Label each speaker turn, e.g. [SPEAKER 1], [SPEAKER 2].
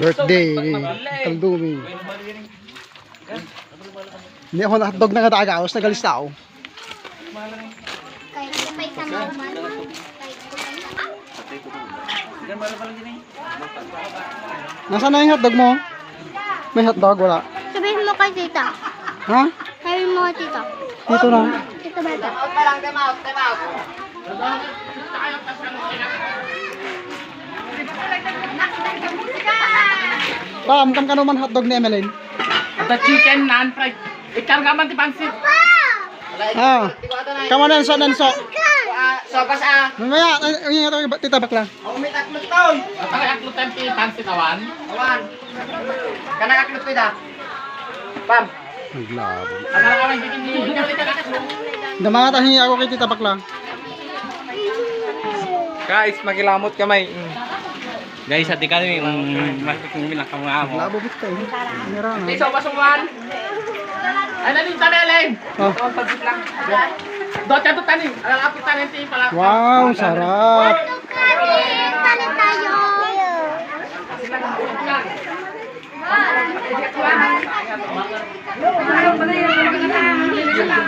[SPEAKER 1] Birthday ni Kaldumi. Hindi ako nakatog na katagaos, nagalista ako.
[SPEAKER 2] Kahit di pa isang...
[SPEAKER 1] Nasaan na yung hotdog mo? May hotdog, wala.
[SPEAKER 2] Sabihin mo kay tita.
[SPEAKER 1] Ha?
[SPEAKER 2] Sabihin mo kay tita.
[SPEAKER 1] Dito na.
[SPEAKER 2] Tita bata.
[SPEAKER 1] Pam, kam ka naman hotdog ni Emeline.
[SPEAKER 3] Ada chicken nan fried. Ikan ka man ti pansit.
[SPEAKER 1] Ah. Kamo na sa nanso.
[SPEAKER 4] Sopas ah.
[SPEAKER 1] Mamaya, ay, ay, ay, ay, tita bakla.
[SPEAKER 4] Umit aklut taon.
[SPEAKER 3] Atay aklutan ti pansit awan.
[SPEAKER 4] Awan. Kana aklut pida. Pam.
[SPEAKER 1] Naglabo.
[SPEAKER 3] Ada ka man bikin ni.
[SPEAKER 1] Damanga tahingi ako kay tita bakla.
[SPEAKER 3] Guys, magilamot kamay. Guys, hati kami um, masuk ng minak kamo amo.
[SPEAKER 1] Labo bit ka eh. Mira na.
[SPEAKER 3] Iso pasukan. Ay nani taneleng.
[SPEAKER 1] Oh.
[SPEAKER 3] Oh, pagit lang. Do cha to tanin. Ala apit tanin ti pala.
[SPEAKER 1] Wow, sarap.
[SPEAKER 2] Kanin tayo!
[SPEAKER 3] Ano ba na